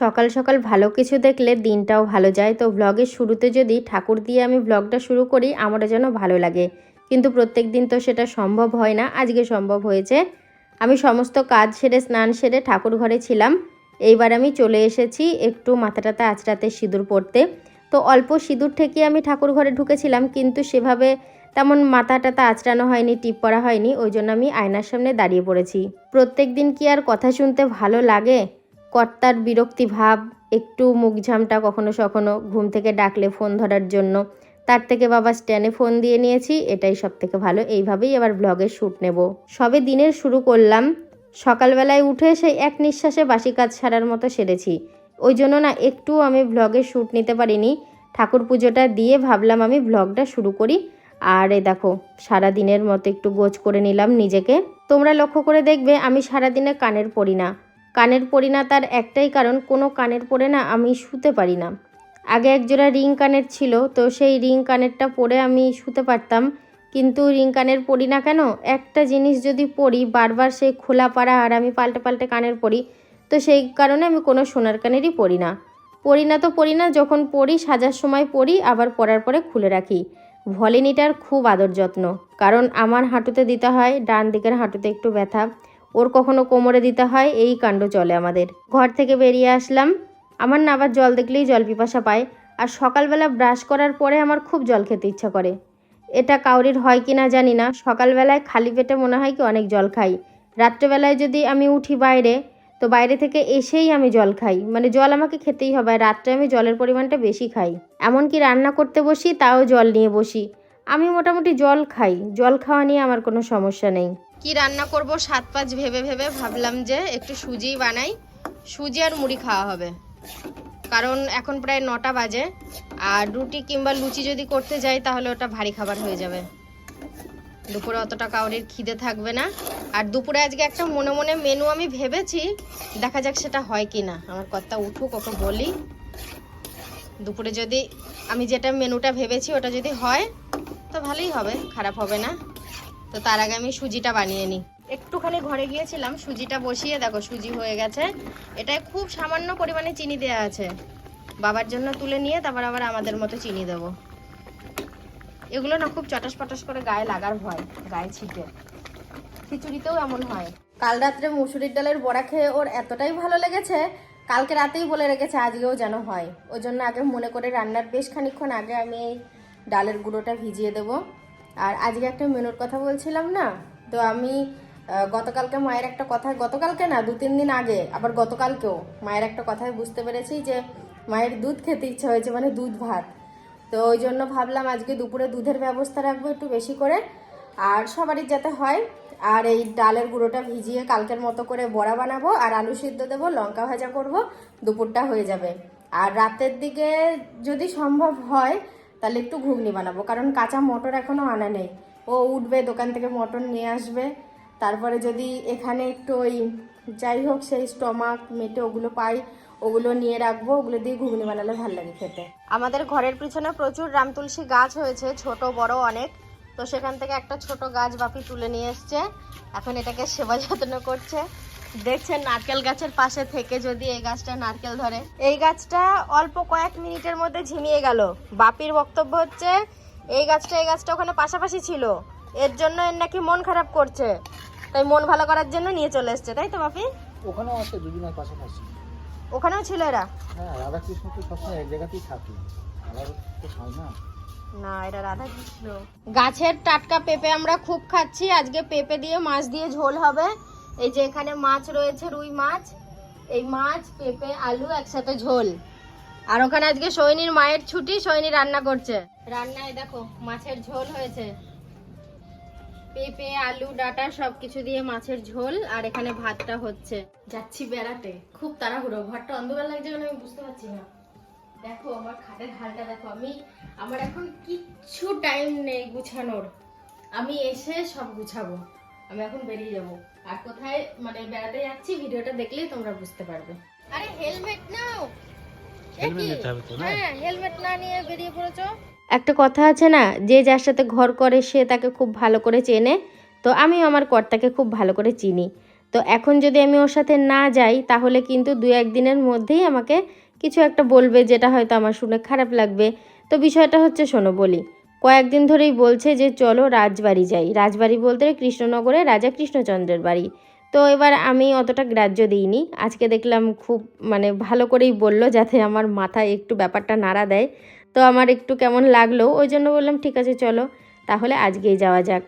সকাল সকাল ভালো কিছু দেখলে দিনটাও ভালো যায়। তো ব্লগের শুরুতে যদি ঠাকুর দিয়ে আমি ব্লগটা শুরু করি, আমারও যেন ভালো লাগে। কিন্তু প্রত্যেক দিন তো সেটা সম্ভব হয় না, আজকে সম্ভব হয়েছে। আমি সমস্ত কাজ সেরে, স্নান সেরে ঠাকুর ঘরে ছিলাম। এইবার আমি চলে এসেছি একটু মাথাটাতে আঁচড়াতে সিঁদুর পরতে তো অল্প সিঁদুর থেকে আমি ঠাকুর ঘরে ঢুকেছিলাম, কিন্তু সেভাবে তেমন মাথাটাতে আঁচড়ানো হয়নি, টিপ করা হয়নি, ওই জন্য আমি আয়নার সামনে দাঁড়িয়ে পড়েছি। প্রত্যেক দিন কি আর কথা শুনতে ভালো লাগে? কর্তার বিরক্তি ভাব, একটু মুখঝামটা কখনো সখনো ঘুম থেকে ডাকলে ফোন ধরার জন্য। তার থেকে বাবা স্ট্যান্ডে ফোন দিয়ে নিয়েছি, এটাই সব থেকে ভালো, এইভাবেই এবার ব্লগের শ্যুট নেব। সবে দিনের শুরু করলাম। সকালবেলায় উঠে সেই এক নিঃশ্বাসে বাসি কাজ সারার মতো সেরেছি। ওই জন্য না একটু আমি ব্লগের শ্যুট নিতে পারিনি। ঠাকুর পুজোটা দিয়ে ভাবলাম আমি ব্লগটা শুরু করি। আর এ দেখো, সারা দিনের মতো একটু গোছ করে নিলাম নিজেকে। তোমরা লক্ষ্য করে দেখবে আমি সারাদিনে কানের পরি না। কানের পরি না তার একটাই কারণ, কোনো কানের পরে না আমি শুতে পারি না। আগে একজোড়া রিং কানের ছিল, তো সেই রিং কানেরটা পরে আমি শুতে পারতাম। কিন্তু রিং কানের পরি না কেন? একটা জিনিস যদি পরি, বারবার সেই খোলা পাড়া আর আমি পাল্টে পাল্টে কানের পরি, তো সেই কারণে আমি কোনো সোনার কানেরই পরি না। পরি না তো পরি না, যখন পরি সাজার সময় পরি, আবার পরার পরে খুলে রাখি। ভলিনিটার খুব আদর যত্ন, কারণ আমার হাঁটুতে দিতে হয়, ডান দিকের হাঁটুতে একটু ব্যথা। ওর কখনো কোমরে দিতে হয়, এই কাণ্ড চলে আমাদের। ঘর থেকে বেরিয়ে আসলাম। আমার না আবার জল দেখলেই জল পিপাসা পায়। আর সকালবেলা ব্রাশ করার পরে আমার খুব জল খেতে ইচ্ছা করে। এটা কাউরির হয় কি না জানি না। সকালবেলায় খালি পেটে মনে হয় কি অনেক জল খাই। রাত্রেবেলায় যদি আমি উঠি বাইরে, তো বাইরে থেকে এসেই আমি জল খাই। মানে জল আমাকে খেতেই হবে। আর রাত্রে আমি জলের পরিমাণটা বেশি খাই। এমনকি রান্না করতে বসি, তাও জল নিয়ে বসি। আমি মোটামুটি জল খাই। জল খাওয়া নিয়ে আমার কোনো সমস্যা নেই। কি রান্না করব সাত পাঁচ ভেবে ভেবে ভাবলাম যে একটু সুজি বানাই। সুজি আর মুড়ি খাওয়া হবে। কারণ এখন প্রায় নটা বাজে। আর রুটি কিংবা লুচি যদি করতে যাই তাহলে ওটা ভারী খাবার হয়ে যাবে। দুপুরে অতটা কাউরির খিদে থাকবে না। আর দুপুরে আজকে একটা মনে মনে মেনু আমি ভেবেছি, দেখা যাক সেটা হয় কি না আমার কর্তা উঠুক, ওকে বলি। দুপুরে যদি আমি যেটা মেনুটা ভেবেছি ওটা যদি হয়, তো ভালোই হবে, খারাপ হবে না। তো তার আগে আমি সুজিটা বানিয়ে নিই। একটুখানি ঘরে গিয়েছিলাম, সুজিটা বসিয়ে দেখো, সুজি হয়ে গেছে। এটায় খুব সামান্য পরিমাণে চিনি দেওয়া আছে। বাবার জন্য তুলে নিয়ে তারপর আবার আমাদের মতো চিনি দেবো। এগুলো না খুব চটাস পটাস করে গায়ে লাগার ভয়, গায়ে ছিটে। খিচুড়িতেও এমন হয়। কাল রাত্রে মুসুরির ডালের বড়া খেয়ে ওর এতটাই ভালো লেগেছে, কালকে রাতেই বলে রেখেছে আজকেও যেন হয়। ওই জন্য আগে মনে করে রান্নার বেশ খানিক্ষণ আগে আমি এই ডালের গুঁড়োটা ভিজিয়ে দেব। আর আজকে একটা মেনুর কথা বলছিলাম না? তো আমি গতকালকে মায়ের একটা কথা, গতকালকে না, দু তিন দিন আগে, আবার গতকালকেও মায়ের একটা কথায় বুঝতে পেরেছি যে মায়ের দুধ খেতে ইচ্ছা হয়েছে মানে দুধ ভাত। তো ওই জন্য ভাবলাম আজকে দুপুরে দুধের ব্যবস্থা রাখব একটু বেশি করে, আর সবারই যাতে হয়। আর এই ডালের গুঁড়োটা ভিজিয়ে কালকের মতো করে বড়া বানাবো, আর আলু সিদ্ধ দেবো, লঙ্কা ভাজা করব, দুপুরটা হয়ে যাবে। আর রাতের দিকে যদি সম্ভব হয় তাহলে একটু ঘুগনি বানাবো। কারণ কাঁচা মটর এখনও আনা নেই। ও উঠবে, দোকান থেকে মটর নিয়ে আসবে। তারপরে যদি এখানে একটু ওই যাই হোক, সেই স্টমাক, মেটে ওগুলো পাই, ওগুলো নিয়ে রাখব, ওগুলো দিয়ে ঘুগনি বানালে ভালো লাগে খেতে। আমাদের ঘরের পিছনে প্রচুর রাম তুলসী গাছ হয়েছে, ছোট, বড় অনেক। তো সেখান থেকে একটা ছোট গাছ বাপি তুলে নিয়ে এসছে। এখন এটাকে সেবা যত্ন করছে। দেখছেন নারকেল গাছের পাশে থেকে যদি এই গাছটা নারকেল ধরে। এই গাছটা অল্প কয়েক মিনিটের মধ্যে ঝিমিয়ে গেল। বাপির বক্তব্য হচ্ছে এই গাছটা এই গাছটা ওখানে পাশাপাশি ছিল। এর জন্য এর নাকি মন খারাপ করছে। তাই মন ভালো করার জন্য নিয়ে চলে এসছে তাই তো বাপি? ওখানেও আছে দুজনের পাশাপাশি। ওখানেও ছিল এরা? হ্যাঁ রাধাকৃষ্ণ তো সবসময় এক জায়গাতেই থাকে। আবার তো না। না এটা রাধা কৃষ্ণ গাছের টাটকা পেঁপে আমরা খুব খাচ্ছি। আজকে পেঁপে দিয়ে মাছ দিয়ে ঝোল হবে। এই যে এখানে মাছ রয়েছে, রুই মাছ। এই মাছ, পেঁপে, আলু একসাথে ঝোল। আর ওখানে আজকে সৈনির মায়ের ছুটি, সৈনি রান্না করছে। রান্নায় দেখো, মাছের ঝোল হয়েছে। পেঁপে, আলু, ডাটা সবকিছু দিয়ে মাছের ঝোল, আর এখানে ভাতটা হচ্ছে। যাচ্ছি বেড়াতে। খুব তাড়াহুড়ো। ঘরটা অন্ধকার লাগছে আমি বুঝতে পারছি না। দেখো, আমার খাটের হালটা দেখো। আমি, আমার এখন কিচ্ছু টাইম নেই গুছানোর। আমি এসে সব গুছাবো। আমি এখন বেরিয়ে যাব। আর কোথায় মানে বেড়াতে যাচ্ছি ভিডিওটা দেখলেই তোমরা বুঝতে পারবে। আরে হেলমেট নাও। হ্যাঁ হেলমেট না নিয়ে বেরিয়ে পড়েছো? একটা কথা আছে না যে যার সাথে ঘর করে সে তাকে খুব ভালো করে চেনে। তো আমিও আমার কর্তাকে খুব ভালো করে চিনি। তো এখন যদি আমি ওর সাথে না যাই তাহলে কিন্তু দু একদিনের মধ্যেই আমাকে কিছু একটা বলবে যেটা হয়তো আমার শুনে খারাপ লাগবে। তো বিষয়টা হচ্ছে শোনো বলি। কয়েকদিন ধরেই বলছে যে, চলো রাজবাড়ি যাই। রাজবাড়ি বলতে কৃষ্ণনগরে রাজা কৃষ্ণচন্দ্রের বাড়ি। তো এবার আমি অতটা গ্রাহ্য দিইনি। আজকে দেখলাম খুব মানে ভালো করেই বলল যাতে আমার মাথায় একটু ব্যাপারটা নাড়া দেয়। তো আমার একটু কেমন লাগল, ওই জন্য বললাম, ঠিক আছে, চলো, তাহলে আজকেই যাওয়া যাক।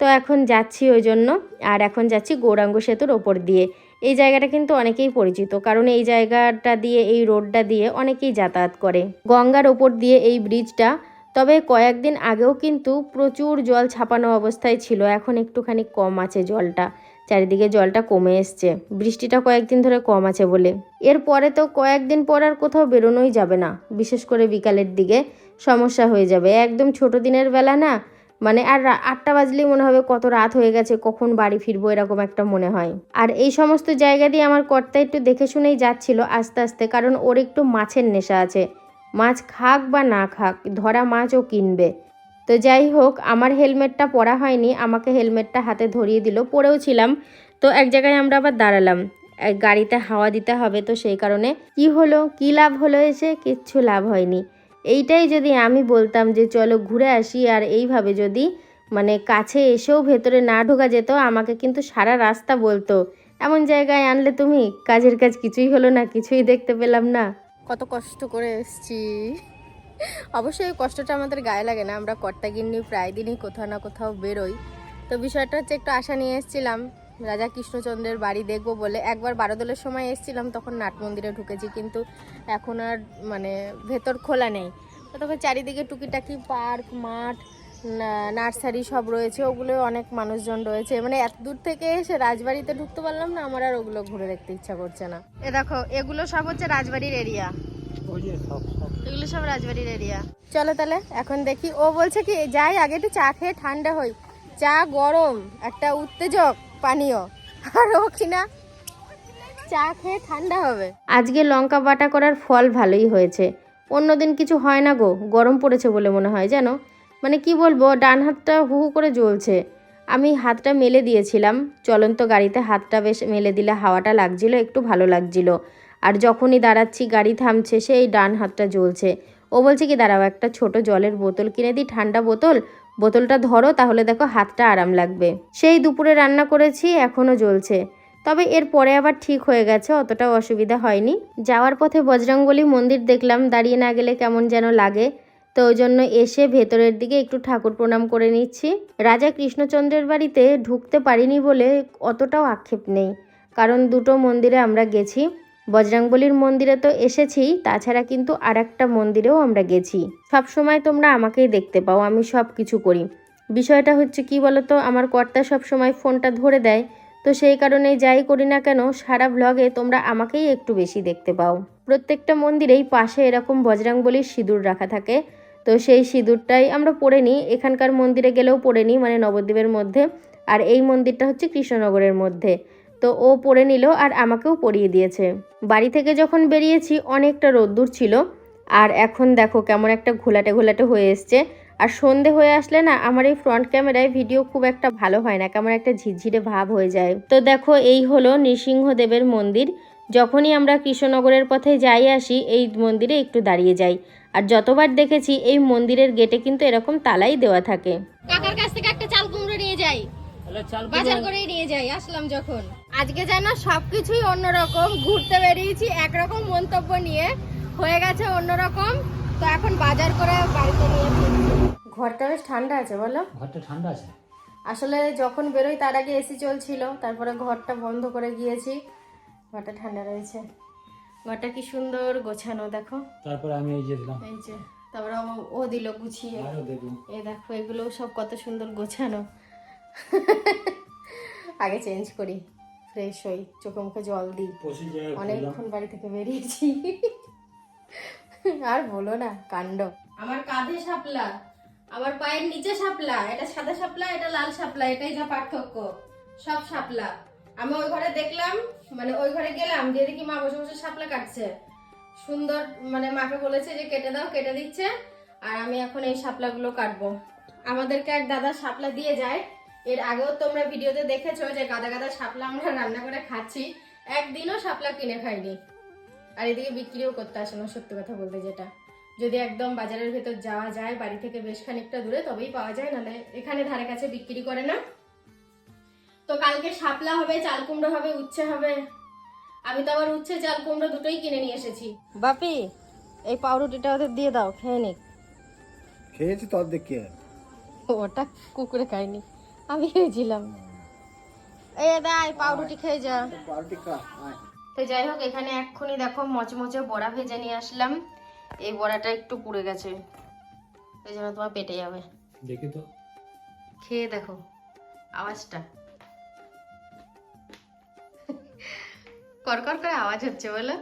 তো এখন যাচ্ছি ওই জন্য। আর এখন যাচ্ছি গৌরাঙ্গ সেতুর ওপর দিয়ে। এই জায়গাটা কিন্তু অনেকেই পরিচিত, কারণ এই জায়গাটা দিয়ে, এই রোডটা দিয়ে অনেকেই যাতায়াত করে। গঙ্গার ওপর দিয়ে এই ব্রিজটা তবে কয়েকদিন আগেও কিন্তু প্রচুর জল ছাপানো অবস্থায় ছিল। এখন একটুখানি কম আছে জলটা। চারিদিকে জলটা কমে এসছে। বৃষ্টিটা কয়েকদিন ধরে কম আছে বলে। এরপরে তো কয়েকদিন পর আর কোথাও বেরোনোই যাবে না। বিশেষ করে বিকালের দিকে সমস্যা হয়ে যাবে। একদম ছোট দিনের বেলা না মানে আর আটটা বাজলেই মনে হবে কত রাত হয়ে গেছে, কখন বাড়ি ফিরবো এরকম একটা মনে হয়। আর এই সমস্ত জায়গা দিয়ে আমার কর্তা একটু দেখে শুনেই যাচ্ছিল আস্তে আস্তে, কারণ ওর একটু মাছের নেশা আছে। মাছ খাক বা না খাক, ধরা মাছও কিনবে। তো যাই হোক, আমার হেলমেটটা পরা হয়নি, আমাকে হেলমেটটা হাতে ধরিয়ে দিল, পরেও ছিলাম। তো এক জায়গায় আমরা আবার দাঁড়ালাম। গাড়িতে হাওয়া দিতে হবে তো সেই কারণে। কি হলো? কি লাভ হলো এসে? কিচ্ছু লাভ হয়নি। এইটাই যদি আমি বলতাম যে, চলো ঘুরে আসি, আর এইভাবে যদি মানে কাছে এসেও ভেতরে না ঢোকা যেত, আমাকে কিন্তু সারা রাস্তা বলতো। এমন জায়গায় আনলে তুমি? কাজের কাজ কিছুই হলো না, কিছুই দেখতে পেলাম না। কত কষ্ট করে এসছি। অবশ্যই কষ্টটা আমাদের গায়ে লাগে না, আমরা কর্তাগিন্নি প্রায় দিনই কোথাও না কোথাও বেরোই। তো বিষয়টা হচ্ছে একটু আশা নিয়ে এসেছিলাম, রাজা কৃষ্ণচন্দ্রের বাড়ি দেখব বলে। একবার বারোদলের সময় এসেছিলাম, তখন নাট মন্দিরে ঢুকেছি, কিন্তু এখন আর মানে ভেতর খোলা নেই। তখন চারিদিকে টুকিটাকি পার্ক, মাঠ নার্সারি সব রয়েছে ওগুলো অনেক মানুষজন রয়েছে। মানে এত দূর থেকে এসে রাজবাড়িতে ঢুকতে পারলাম না আমার আর ওগুলো ঘুরে দেখতে ইচ্ছা করছে না। এ দেখো এগুলো সব হচ্ছে রাজবাড়ির এরিয়া এগুলো সব রাজবাড়ির এরিয়া চলো তাহলে এখন দেখি। ও বলছে কি যাই আগে একটু চা খেয়ে ঠান্ডা হই। চা গরম একটা উত্তেজক পানীয়। আর ও কিনা চা খেয়ে ঠান্ডা হবে। আজকে লঙ্কা বাটা করার ফল ভালোই হয়েছে। অন্যদিন কিছু হয় না গো গরম পড়েছে বলে মনে হয় জানো? মানে কি বলব, ডান হাতটা হু হু করে জ্বলছে। আমি হাতটা মেলে দিয়েছিলাম। চলন্ত গাড়িতে হাতটা বেশ মেলে দিলে হাওয়াটা লাগছিল, একটু ভালো লাগছিল। আর যখনই দাঁড়াচ্ছি, গাড়ি থামছে, সেই ডান হাতটা জ্বলছে। ও বলছে কি, দাঁড়াও, একটা ছোট জলের বোতল কিনে দিই, ঠান্ডা বোতল। বোতলটা ধরো, তাহলে দেখো হাতটা আরাম লাগবে। সেই দুপুরে রান্না করেছি এখনও জ্বলছে। তবে এর পরে আবার ঠিক হয়ে গেছে, অতটাও অসুবিধা হয়নি। যাওয়ার পথে বজরঙ্গলী মন্দির দেখলাম, দাঁড়িয়ে না গেলে কেমন যেন লাগে। তো ওই জন্য এসে ভেতরের দিকে একটু ঠাকুর প্রণাম করে নিচ্ছি। রাজা কৃষ্ণচন্দ্রের বাড়িতে ঢুকতে পারিনি বলে অতটাও আক্ষেপ নেই। কারণ দুটো মন্দিরে আমরা গেছি। বজরাংবলির মন্দিরে তো এসেছি, তাছাড়া কিন্তু আর একটা মন্দিরেও আমরা গেছি। সব সময় তোমরা আমাকেই দেখতে পাও, আমি সব কিছু করি। বিষয়টা হচ্ছে কি বলতো, আমার কর্তা সব সময় ফোনটা ধরে দেয়। তো সেই কারণে যাই করি না কেন, সারা ব্লগে তোমরা আমাকেই একটু বেশি দেখতে পাও। প্রত্যেকটা মন্দিরেই পাশে এরকম বজরাংবলির সিঁদুর রাখা থাকে। তো সেই সিঁদুরটাই আমরা পরে নিই। এখানকার মন্দিরে গেলেও পরে নিই মানে নবদ্বীপের মধ্যে। আর এই মন্দিরটা হচ্ছে কৃষ্ণনগরের মধ্যে। তো ও পরে নিল আর আমাকেও পরিয়ে দিয়েছে। বাড়ি থেকে যখন বেরিয়েছি, অনেকটা রোদ্দুর ছিল। আর এখন দেখো কেমন একটা ঘোলাটে ঘোলাটে হয়ে এসছে। আর সন্ধে হয়ে আসলে না, আমার এই ফ্রন্ট ক্যামেরায় ভিডিও খুব একটা ভালো হয় না। কেমন একটা ঝিরঝিরে ভাব হয়ে যায়। তো দেখো এই হলো নৃসিংহদেবের মন্দির। যখনই আমরা কৃষ্ণনগরের পথে যাই আসি এই মন্দিরে একটু দাঁড়িয়ে যাই। আর যতবার দেখেছি এই মন্দিরের গেটে কিন্তু এরকম তালাই দেওয়া থাকে। কাকার কাছ থেকে একটা চাল কুমড়ো নিয়ে যাই। বাজার করে নিয়ে যাই আসলাম যখন। আজকে যেন সবকিছুই অন্যরকম ঘুরতে বেরিয়েছি একরকম মন্তব্য নিয়ে। হয়ে গেছে অন্যরকম। তো এখন বাজার করে বাড়িতে নিয়ে ঘরটা বেশ ঠান্ডা আছে বলো? ঘরটা ঠান্ডা আছে। আসলে যখন বেরোই তার আগে এসি চলছিল তারপরে ঘরটা বন্ধ করে গিয়েছি। ঘরটা ঠান্ডা রয়েছে। ঘরটা কি সুন্দর গোছানো দেখো। তারপর আমি এই যে দিলাম। এই যে তারপরে ও- ও দিল গুছিয়ে। এ দেখো। এগুলো সব কত সুন্দর গোছানো। আগে চেঞ্জ করি ফ্রেশ হই চোখে মুখে জল দিই। অনেকক্ষণ বাড়ি থেকে বেরিয়েছি। আর বলো না কাণ্ড। আমার কাঁধে সাপলা আমার পায়ের নিচে সাপলা এটা সাদা সাপলা এটা লাল সাপলা এটাই যা পার্থক্য সব সাপলা আমি ওই ঘরে দেখলাম মানে ওই ঘরে গেলাম দিয়ে দেখি মা বসে বসে শাপলা কাটছে। সুন্দর মানে মাকে বলেছে যে কেটে দাও, কেটে দিচ্ছে, আর আমি এখন এই শাপলাগুলো কাটবো। আমাদেরকে এক দাদা শাপলা দিয়ে যায়। এর আগেও তোমরা ভিডিওতে দেখেছ যে গাদা গাদা শাপলা আমরা রান্না করে খাচ্ছি, একদিনও শাপলা কিনে খাইনি। আর এদিকে বিক্রিও করতে আসে না, সত্যি কথা বলতে যেটা। যদি একদম বাজারের ভেতর যাওয়া যায়, বাড়ি থেকে বেশ খানিকটা দূরে, তবেই পাওয়া যায়, নাহলে এখানে ধারে কাছে বিক্রি করে না। তো কালকে শাপলা হবে চাল কুমড়ো হবে উচ্ছে হবে। আমি তো আবার উচ্ছে চাল কুমড়ো দুটোই কিনে নিয়ে এসেছি। বাপি এই পাউরুটিটা ওদের দিয়ে দাও খেয়ে নিক। খেয়েছি তো অর্ধেক কে ওটা কুকুরে খাইনি আমি খেয়েছিলাম। এই দাই পাউরুটি খেয়ে যা। কা আয়। তো যাই হোক এখানে এক্ষুনি দেখো মচমচে বড়া ভেজে নিয়ে আসলাম। এই বড়াটা একটু পুড়ে গেছে। এই জন্য তোমার পেটে যাবে। দেখি তো। খেয়ে দেখো আওয়াজটা। করকর করে আওয়াজ হচ্ছে বলো।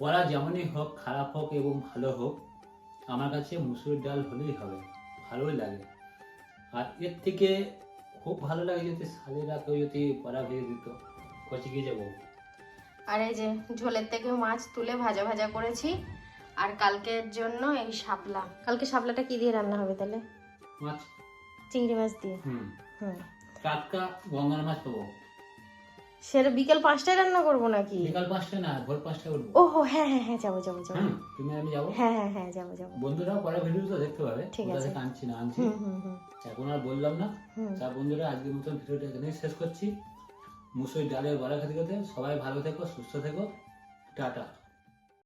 বলা যেমনই হোক খারাপ হোক এবং ভালো হোক আমার কাছে মুসুর ডাল হলেই হবে ভালোই লাগে। আর এর থেকে খুব ভালো লাগে যদি শালিরা কেউ যদি পড়া ভেজে দিত কচি গিয়ে যাব। আর এই যে ঝোলের থেকে মাছ তুলে ভাজা ভাজা করেছি আর কালকের জন্য এই শাপলা। কালকে শাপলাটা কি দিয়ে রান্না হবে তাহলে? মাছ। চিংড়ি মাছ দিয়ে? হুম। হুম। টাটকা গঙ্গার মাছ পাবো। সেটা বিকেল পাঁচটায় রান্না করব নাকি? বিকাল পাঁচটা না ভোর পাঁচটায় উঠবো ও হো হ্যাঁ হ্যাঁ হ্যাঁ যাব যাব যাব। হ্যাঁ তুমি আমি যাব? হ্যাঁ হ্যাঁ হ্যাঁ যাব যাব। বন্ধুরাও পরে ভিডিও তো দেখতে পাবে। ঠিক আছে। আনছি না আনছি। এখন আর বললাম না। তা বন্ধুরা আজকের মতন ভিডিওটা এখানেই শেষ করছি। মুসুর ডালের বড়া খেতে খেতে সবাই ভালো থেকো সুস্থ থেকো। টাটা।